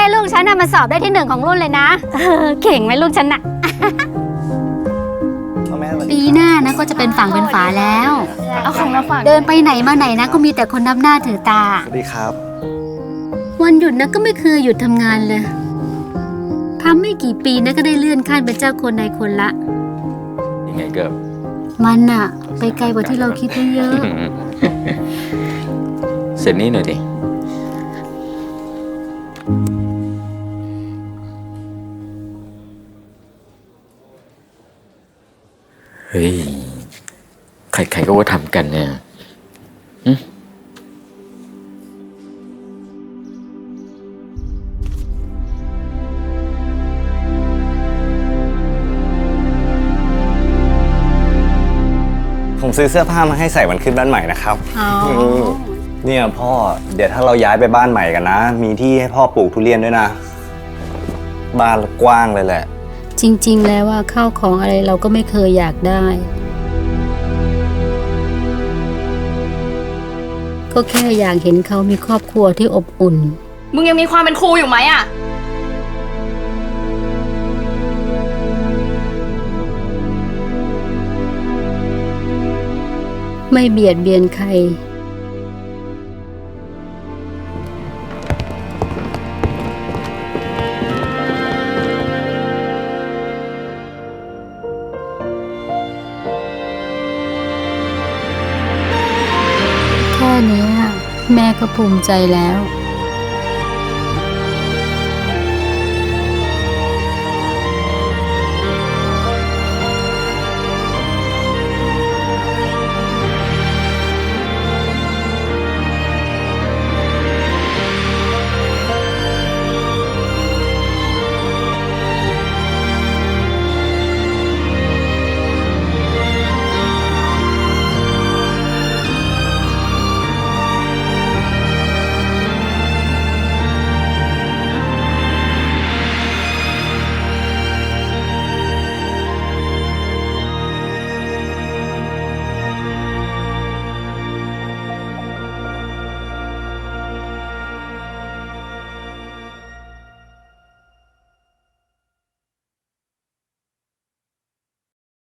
ให้ลูกฉันน่ะมาสอบได้ที่หนึ่งของรุ่นเลยนะเออเก่งไหมลูกฉันน่ะ พ่อแม่สวัสดีปีหน้านะก็จะเป็นฝั่งเป็นฝาแล้ว เอาของมาฝากเดินไปไหนมาไหนนะก็มีแต่คนนับหน้าถือตา สวัสดีครับ วันหยุดนะก็ไม่เคยหยุดทำงานเลยทำไม่กี่ปีนะก็ได้เลื่อนขั้นเป็นเจ้าคนนายคนละ ยังไงก็มันน่ะ ไปไกลกว่าที่เราคิดไว้เยอะ เสร็จนี้หน่อยดิ เฮ้ย ใครๆก็ว่าทำกันเนี่ยหึผมซื้อเสื้อผ้ามาให้ใส่วันขึ้นบ้านใหม่นะครับ อ๋อม เนี่ยพ่อเดี๋ยวถ้าเราย้ายไปบ้านใหม่กันนะ มีที่ให้พ่อปลูกทุเรียนด้วยนะ บ้านกว้างเลยแหละ จริง ๆ แล้วว่าข้าวของอะไรเราก็ไม่เคยอยากได้ ก็แค่อยากเห็นเขามีครอบครัวที่อบอุ่น มึงยังมีความเป็นครูอยู่ไหมอะไม่เบียดเบียนใคร แม่ก็ภูมิใจแล้ว